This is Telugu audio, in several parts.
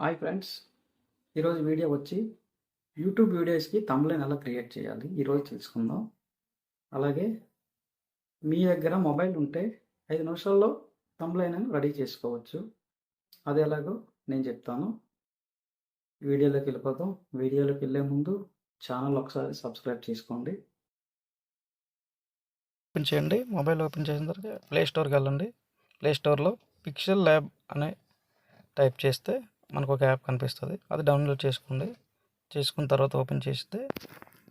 Hi friends. ఈరోజు వీడియో వచ్చి యూట్యూబ్ వీడియోస్కి తమ్లైన్ ఎలా క్రియేట్ చేయాలి? ఈరోజు తెలుసుకుందాం. అలాగే మీ దగ్గర మొబైల్ ఉంటే ఐదు నిమిషాల్లో తమ్లైన్ రెడీ చేసుకోవచ్చు. అది ఎలాగో నేను చెప్తాను. వీడియోలోకి వెళ్ళిపోతాం వీడియోలోకి వెళ్ళే ముందు ఛానల్ ఒకసారి సబ్స్క్రైబ్ చేసుకోండి. ఓపెన్ చేయండి. మొబైల్ ఓపెన్ చేసిన తర్వాత ప్లే స్టోర్కి వెళ్ళండి. ప్లే స్టోర్లో పిక్సెల్ ల్యాబ్ అనే టైప్ చేస్తే మనకు ఒక యాప్ కనిపిస్తుంది. అది డౌన్లోడ్ చేసుకోండి. చేసుకున్న తర్వాత ఓపెన్ చేస్తే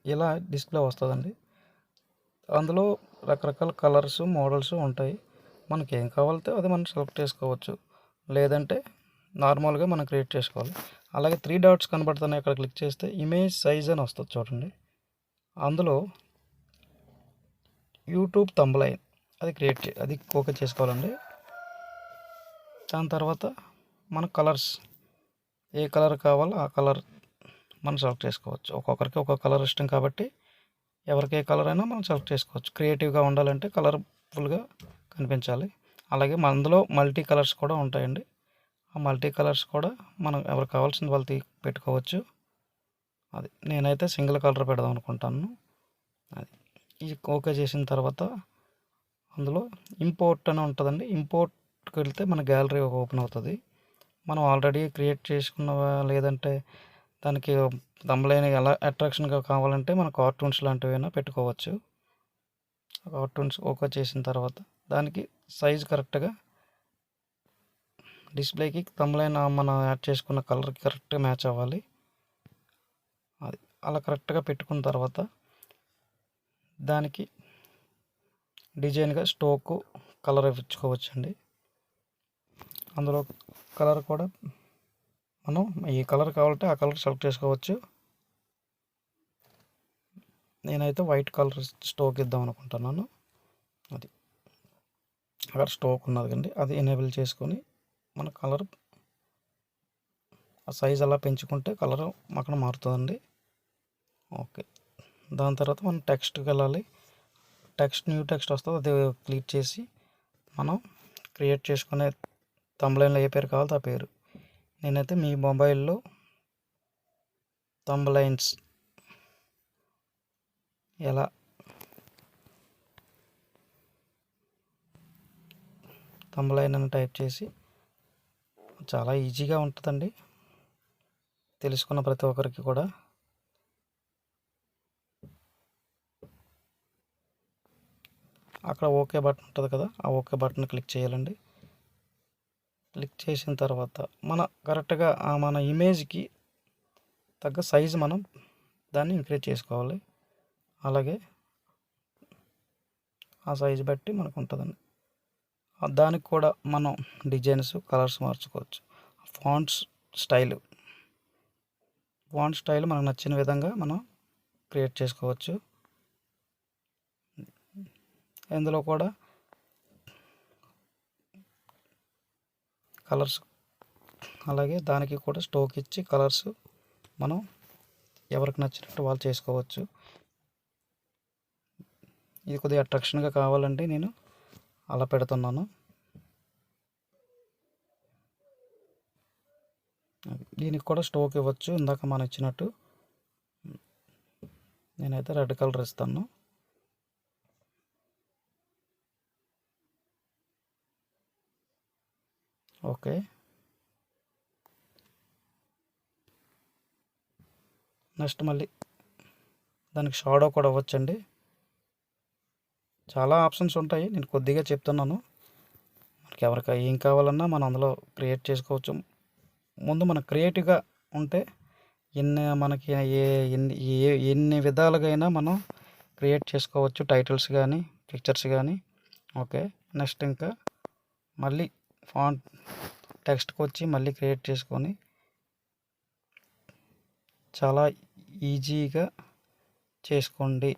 ఇలా డిస్ప్లే వస్తుందండి. అందులో రకరకాల కలర్స్ మోడల్స్ ఉంటాయి. మనకి ఏం కావాలితే అది మనం సెలెక్ట్ చేసుకోవచ్చు. లేదంటే నార్మల్గా మనం క్రియేట్ చేసుకోవాలి. అలాగే త్రీ డాట్స్ కనబడుతున్నాయి. అక్కడ క్లిక్ చేస్తే ఇమేజ్ సైజ్ అని వస్తుంది చూడండి. అందులో యూట్యూబ్ తంబలైన్ అది క్రియేట్ చే అది ఓకే చేసుకోవాలండి. దాని తర్వాత మన కలర్స్ ఏ కలర్ కావాలో ఆ కలర్ మనం సెలెక్ట్ చేసుకోవచ్చు. ఒక్కొక్కరికి ఒక్కొక్క కలర్ ఇష్టం కాబట్టి ఎవరికి ఏ కలర్ అయినా మనం సెలెక్ట్ చేసుకోవచ్చు. క్రియేటివ్గా ఉండాలంటే కలర్ఫుల్గా కనిపించాలి. అలాగే అందులో మల్టీ కలర్స్ కూడా ఉంటాయండి. ఆ మల్టీ కలర్స్ కూడా మనం ఎవరికి కావాల్సిన వాళ్ళు తీ పెట్టుకోవచ్చు. అది నేనైతే సింగిల్ కలర్ పెడదాం అనుకుంటాను. అది ఇది ఓకే చేసిన తర్వాత అందులో ఇంపోర్ట్ అని ఉంటుందండి. ఇంపోర్ట్కి వెళ్తే మన గ్యాలరీ ఓపెన్ అవుతుంది. మనం ఆల్రెడీ క్రియేట్ చేసుకున్నవా లేదంటే దానికి దమ్మలైన ఎలా అట్రాక్షన్గా కావాలంటే మన కార్టూన్స్ లాంటివైనా పెట్టుకోవచ్చు. కార్టూన్స్ ఓకే చేసిన తర్వాత దానికి సైజ్ కరెక్ట్గా డిస్ప్లేకి తమ్లైన్ మనం యాడ్ చేసుకున్న కలర్కి కరెక్ట్గా మ్యాచ్ అవ్వాలి. అది అలా కరెక్ట్గా పెట్టుకున్న తర్వాత దానికి డిజైన్గా స్టోకు కలర్ ఇచ్చుకోవచ్చండి. అందులో కలర్ కూడా మనం ఏ కలర్ కావాలంటే ఆ కలర్ సెలెక్ట్ చేసుకోవచ్చు. నేనైతే వైట్ కలర్ స్టోక్ ఇద్దాం అనుకుంటున్నాను. అది అక్కడ స్టోక్ ఉన్నది కండి. అది ఎనేబుల్ చేసుకొని మన కలర్ ఆ సైజ్ అలా పెంచుకుంటే కలర్ అక్కడ మారుతుందండి. ఓకే. దాని తర్వాత మనం టెక్స్ట్కి వెళ్ళాలి. టెక్స్ట్ న్యూ టెక్స్ట్ వస్తుంది. అది క్లిక్ చేసి మనం క్రియేట్ చేసుకునే తంబలైన్లో ఏ పేరు కావాలో ఆ పేరు. నేనైతే మీ మొబైల్లో తమ్లైన్స్ ఎలా? తమ్లైన్ అని టైప్ చేసి చాలా ఈజీగా ఉంటుందండి. తెలుసుకున్న ప్రతి ఒక్కరికి కూడా. అక్కడ ఓకే బటన్ ఉంటుంది కదా ఆ ఓకే బటన్ క్లిక్ చేయాలండి. క్లిక్ చేసిన తర్వాత మన కరెక్ట్గా మన ఇమేజ్కి తగ్గ సైజు మనం దాన్ని ఇంక్రీజ్ చేసుకోవాలి. అలాగే ఆ సైజు బట్టి మనకు ఉంటుందండి. దానికి కూడా మనం డిజైన్స్ కలర్స్ మార్చుకోవచ్చు. Fonts style. ఫాంట్ స్టైల్ మనకు నచ్చిన విధంగా మనం క్రియేట్ చేసుకోవచ్చు. ఇందులో కూడా కలర్స్ అలాగే దానికి కూడా స్టోక్ ఇచ్చి కలర్స్ మనం ఎవరికి నచ్చినట్టు వాళ్ళు చేసుకోవచ్చు. ఇది కొద్దిగా అట్రాక్షన్గా కావాలంటే నేను అలా పెడుతున్నాను. దీనికి కూడా స్టోక్ ఇవ్వచ్చు. ఇందాక మనం ఇచ్చినట్టు నేనైతే రెడ్ కలర్ ఇస్తాను. ఓకే. నెక్స్ట్ మళ్ళీ దానికి షాడో కూడా అవ్వచ్చండి. చాలా ఆప్షన్స్ ఉంటాయి. నేను కొద్దిగా చెప్తున్నాను. మనకి ఎవరికి ఏం కావాలన్నా మనం అందులో క్రియేట్ చేసుకోవచ్చు. ముందు మన క్రియేటివ్గా ఉంటే ఎన్ని మనకి ఏ ఎన్ని ఏ ఎన్ని విధాలుగా మనం క్రియేట్ చేసుకోవచ్చు. టైటిల్స్ కానీ పిక్చర్స్ కానీ ఓకే. నెక్స్ట్ ఇంకా మళ్ళీ ఫాంట్ టెక్స్ట్కి వచ్చి మళ్ళీ క్రియేట్ చేసుకొని చాలా ఈజీగా చేసుకోండి.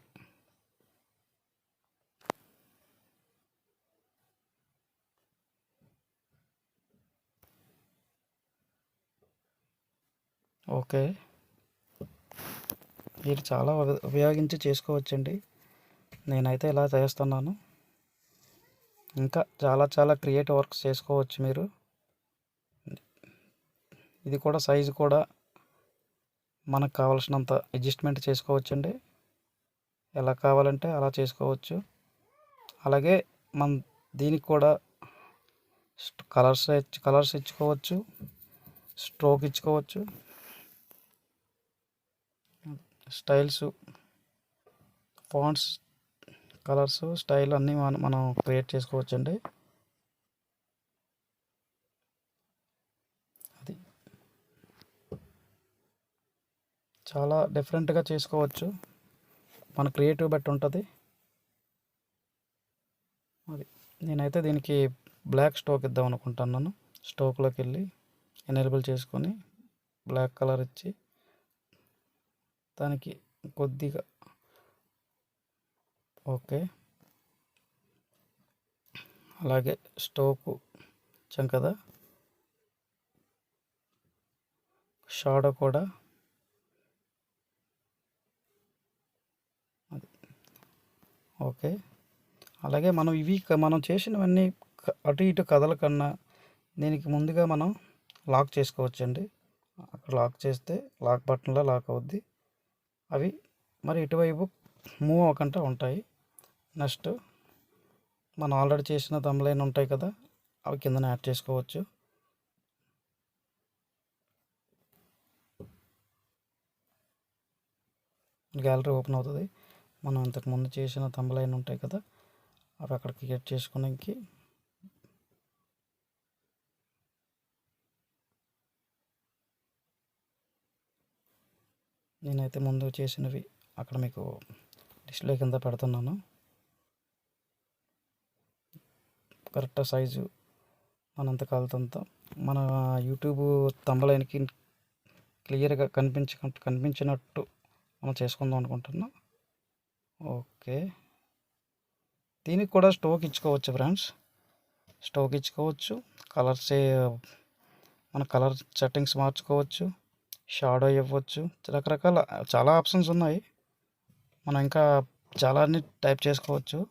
ఓకే. మీరు చాలా ఉపయోగించి చేసుకోవచ్చండి. నేనైతే ఇలా చేస్తున్నాను. ఇంకా చాలా చాలా క్రియేటివ్ వర్క్స్ చేసుకోవచ్చు మీరు. ఇది కూడా సైజు కూడా మనకు కావాల్సినంత అడ్జస్ట్మెంట్ చేసుకోవచ్చండి. ఎలా కావాలంటే అలా చేసుకోవచ్చు. అలాగే మన దీనికి కూడా కలర్స్ కలర్స్ ఇచ్చుకోవచ్చు స్ట్రోక్ ఇచ్చుకోవచ్చు. స్టైల్స్ ఫాంట్స్ కలర్స్ స్టైల్ అన్నీ మనం మనం క్రియేట్ చేసుకోవచ్చండి. అది. చాలా డిఫరెంట్గా చేసుకోవచ్చు. మన క్రియేటివ్ బట్టి ఉంటుంది. అది. నేనైతే దీనికి బ్లాక్ స్టోక్ ఇద్దాం అనుకుంటున్నాను స్టోక్లోకి వెళ్ళి ఎనేబుల్ చేసుకొని బ్లాక్ కలర్ ఇచ్చి దానికి కొద్దిగా ఓకే. అలాగే స్టోకు ఇచ్చాం కదా షాడో కూడా? ఓకే. అలాగే మనం ఇవి మనం చేసినవన్నీ అటు ఇటు కథల కన్నా దీనికి ముందుగా మనం లాక్ చేసుకోవచ్చండి. అక్కడ లాక్ చేస్తే లాక్ బటన్లో లాక్ అవుద్ది. అవి మరి ఇటువైపు మూవ్ అవ్వకుండా ఉంటాయి. నెక్స్ట్ మనం ఆల్రెడీ చేసిన తమ్లైన్ ఉంటాయి కదా అవి కిందన యాడ్ చేసుకోవచ్చు. గ్యాలరీ ఓపెన్ అవుతుంది. మనం ఇంతకుముందు చేసిన తమ్లైన్ ఉంటాయి కదా అవి అక్కడ క్రియేట్ చేసుకోవడానికి నేనైతే ముందు చేసినవి అక్కడ మీకు డిస్ప్లే కింద పెడుతున్నాను. కరెక్ట్ సైజు మనంత కాలుతంత మన యూట్యూబ్ తంబలైన్కి క్లియర్గా కనిపించ కనిపించినట్టు మనం చేసుకుందాం అనుకుంటున్నాం. ఓకే. దీనికి కూడా స్టోక్ ఇచ్చుకోవచ్చు ఫ్రెండ్స్. స్టోక్ ఇచ్చుకోవచ్చు. కలర్స్ మన కలర్ సెట్టింగ్స్ మార్చుకోవచ్చు. షాడో ఇవ్వచ్చు. రకరకాల చాలా ఆప్షన్స్ ఉన్నాయి. మనం ఇంకా చాలా అన్ని టైప్ చేసుకోవచ్చు.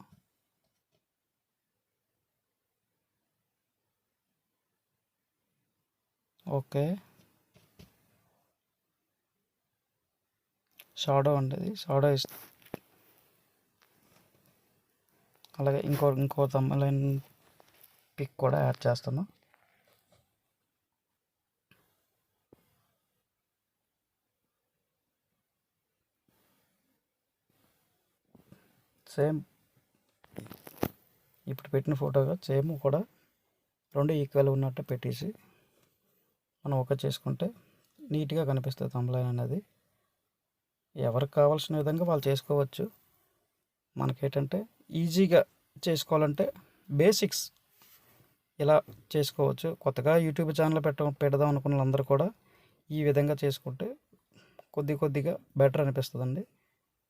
ఓకే. షాడో ఉండేది షాడో ఇస్ అలాగే ఇంకో ఇంకో తమ్మలైన్ పిక్ కూడా యాడ్ చేస్తాను సేమ్ ఇప్పుడు పెట్టిన ఫోటోగా సేమ్ కూడా రెండు ఈక్వల్ ఉన్నట్టు పెట్టేసి మనం ఓకే చేసుకుంటే నీట్గా కనిపిస్తుంది తమ్లైన్ అనేది ఎవరికి కావాల్సిన విధంగా వాళ్ళు చేసుకోవచ్చు. మనకేంటంటే ఈజీగా చేసుకోవాలంటే బేసిక్స్ ఇలా చేసుకోవచ్చు. కొత్తగా యూట్యూబ్ ఛానల్ పెట్ట పెడదాం అనుకున్న వాళ్ళందరూ కూడా ఈ విధంగా చేసుకుంటే కొద్ది కొద్దిగా బెటర్ అనిపిస్తుందండి.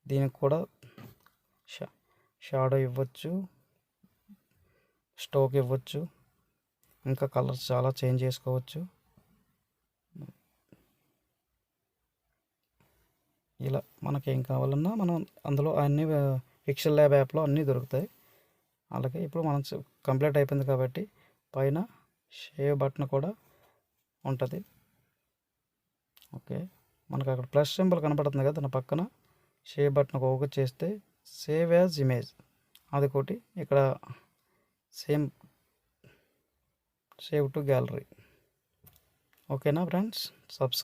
దీనికి కూడా షా షాడో ఇవ్వచ్చు స్టోక్ ఇవ్వచ్చు ఇంకా కలర్స్ చాలా చేంజ్ చేసుకోవచ్చు. ఇలా మనకి ఏం కావాలన్నా మనం అందులో అన్ని ఫిక్షన్ ల్యాబ్ యాప్లో అన్నీ దొరుకుతాయి. అలాగే ఇప్పుడు మనం కంప్లీట్ అయిపోయింది కాబట్టి పైన షేవ్ బటన్ కూడా ఉంటుంది. ఓకే. మనకు అక్కడ ప్లస్ సింబల్ కనపడుతుంది కదా దాని పక్కన షేవ్ బటన్ ఓకే చేస్తే సేవ్ యాజ్ ఇమేజ్ అది ఒకటి ఇక్కడ సేమ్ సేవ్ టు గ్యాలరీ ఓకేనా ఫ్రెండ్స్ సబ్స్క్రైబ్